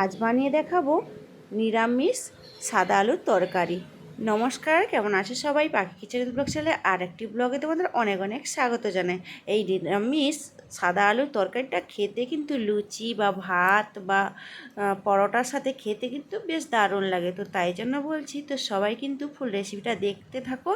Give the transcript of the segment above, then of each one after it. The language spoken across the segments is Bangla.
আজ বানিয়ে দেখাবো নিরামিষ সাদা আলুর তরকারি। নমস্কার, কেমন আছে সবাই? পাখি কিচেন ব্লগ চ্যানেলে আর একটি ব্লগে তোমাদের অনেক অনেক স্বাগত জানাই। এই নিরামিষ সাদা আলুর তরকারিটা খেতে কিন্তু লুচি বা ভাত বা পরোটার সাথে খেতে কিন্তু বেশ দারুণ লাগে। তো তাই জন্য বলছি, তো সবাই কিন্তু ফুল রেসিপিটা দেখতে থাকো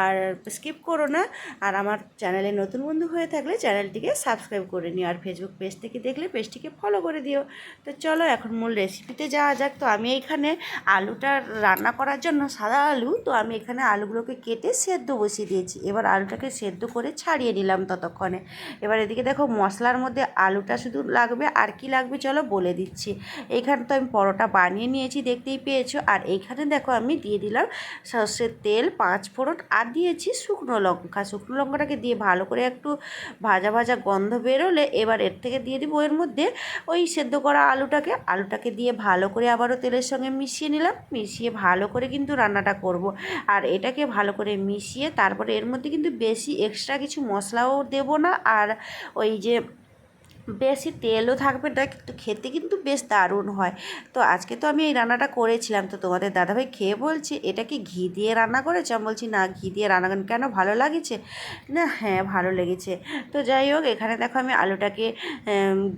আর স্কিপ করো না। আর আমার চ্যানেলে নতুন বন্ধু হয়ে থাকলে চ্যানেলটিকে সাবস্ক্রাইব করে নিও আর ফেসবুক পেজ থেকে দেখলে পেজটিকে ফলো করে দিও। তো চলো এখন মূল রেসিপিতে যাওয়া যাক। তো আমি এখানে আলুটা রান্না করার জন্য সাদা আলু, তো আমি এখানে আলুগুলোকে কেটে সেদ্ধ বসিয়ে দিয়েছি। এবার আলুটাকে সেদ্ধ করে ছাড়িয়ে নিলাম ততক্ষণে। এবার এদিকে দেখো মশলার মধ্যে আলুটা শুধু লাগবে, আর কি লাগবে চলো বলে দিচ্ছি। এইখানে তো আমি পরোটা বানিয়ে নিয়েছি, দেখতেই পেয়েছ। আর এইখানে দেখো আমি দিয়ে দিলাম সর্ষের তেল, পাঁচ ফোড়ন, আর দিয়েছি শুকনো লঙ্কা। শুকনো লঙ্কাটাকে দিয়ে ভালো করে একটু ভাজা ভাজা গন্ধ বেরোলে এবার এর থেকে দিয়ে দিব এর মধ্যে ওই সেদ্ধ করা আলুটাকে। আলুটাকে দিয়ে ভালো করে আবারও তেলের সঙ্গে মিশিয়ে নিলাম। মিশিয়ে ভালো করে কিন্তু রান্নাটা করব। আর এটাকে ভালো করে মিশিয়ে তারপরে এর মধ্যে কিন্তু বেশি এক্সট্রা কিছু মশলাও দেব না। আর ওই যে বেশি তেলও থাকবে না, কিন্তু খেতে কিন্তু বেশ দারুণ হয়। তো আজকে তো আমি এই রান্নাটা করেছিলাম, তো তোমাদের দাদাভাই খেয়ে বলছে, এটা কি ঘি দিয়ে রান্না করেছে? আমি বলছি, না, ঘি দিয়ে রান্না করেন কেন, ভালো লাগছে? না হ্যাঁ ভালো লেগেছে। তো যাই হোক, এখানে দেখো আমি আলুটাকে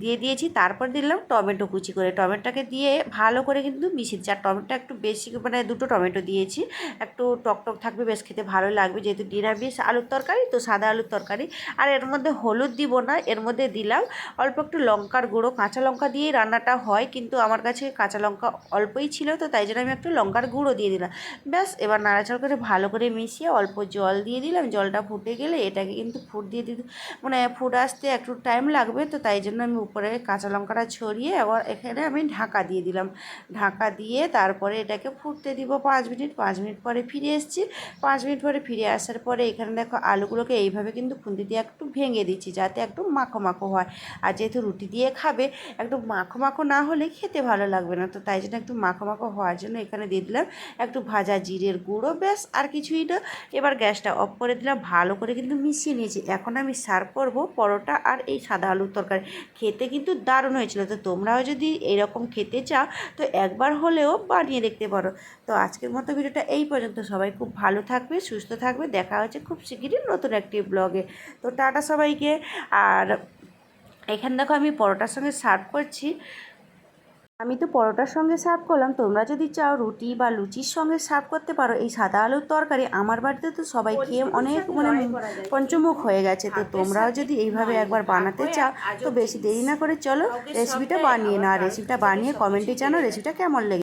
দিয়ে দিয়েছি, তারপর দিলাম টমেটো কুচি করে। টমেটোটাকে দিয়ে ভালো করে কিন্তু মিশিয়ে দিচ্ছি আর টমেটো একটু বেশি মানে দুটো টমেটো দিয়েছি। একটু টক টক থাকবে, বেশ খেতে ভালো লাগবে, যেহেতু নিরামিষ আলুর তরকারি, তো সাদা আলুর তরকারি। আর এর মধ্যে হলুদ দিব না, এর মধ্যে দিলাম অল্প একটু লঙ্কার গুঁড়ো, কাঁচা লঙ্কা দিয়েই রান্নাটা হয়, কিন্তু আমার কাছে কাঁচা লঙ্কা অল্পই ছিল, তো তাই জন্য আমি একটু লঙ্কার গুঁড়ো দিয়ে দিলাম। ব্যাস, এবার নাড়াচাড়া করে ভালো করে মিশিয়ে অল্প জল দিয়ে দিলাম। জলটা ফুটে গেলে এটাকে কিন্তু ফুট দিয়ে দিতে মানে ফুট আসতে একটু টাইম লাগবে, তো তাই জন্য আমি উপরে কাঁচা লঙ্কাটা ছড়িয়ে আবার এখানে আমি ঢাকা দিয়ে দিলাম। ঢাকা দিয়ে তারপরে এটাকে ফুটতে দিব পাঁচ মিনিট। পাঁচ মিনিট পরে ফিরে এসেছি। পাঁচ মিনিট পরে ফিরে আসার পরে এখানে দেখো আলুগুলোকে এইভাবে কিন্তু খুন্তি দিয়ে একটু ভেঙে দিচ্ছি, যাতে একটু মাখো মাখো হয়। আর যেহেতু রুটি দিয়ে খাবে একটু মাখো মাখো না হলে খেতে ভালো লাগবে না। তো তাই জন্য একটু মাখো মাখো হওয়ার জন্য এখানে দিয়ে দিলাম একটু ভাজা জিরের গুঁড়ো, ব্যাস, আর কিছুই না। এবার গ্যাসটা অফ করে দিলাম, ভালো করে কিন্তু মিশিয়ে নিয়েছি। এখন আমি সার্ভ করব পরোটা আর এই সাদা আলুর তরকারি। খেতে কিন্তু দারুণ হয়েছিল। তো তোমরাও যদি এরকম খেতে চাও, তো একবার হলেও বানিয়ে দেখতে পারো। তো আজকের মতো ভিডিওটা এই পর্যন্ত। সবাই খুব ভালো থাকবে, সুস্থ থাকবে। দেখা হচ্ছে খুব শিগগিরই নতুন একটি ব্লগে। তো টাটা সবাইকে, আর এখানে দেখো আমি পরোটার সঙ্গে সার্ভ করছি। আমি তো পরোটার সঙ্গে সার্ভ করলাম তোমরা যদি চাও রুটি বা লুচির সঙ্গে সার্ভ করতে পারো এই সাদা আলুর তরকারি আমার বাড়িতে তো সবাই খেয়ে অনেক মানে পঞ্চমুখ হয়ে গেছে। তো তোমরাও যদি এইভাবে একবার বানাতে চাও তো বেশি দেরি না করে চলো রেসিপিটা বানিয়ে না রেসিপিটা বানিয়ে কমেন্টে জানো রেসিপিটা কেমন লেগে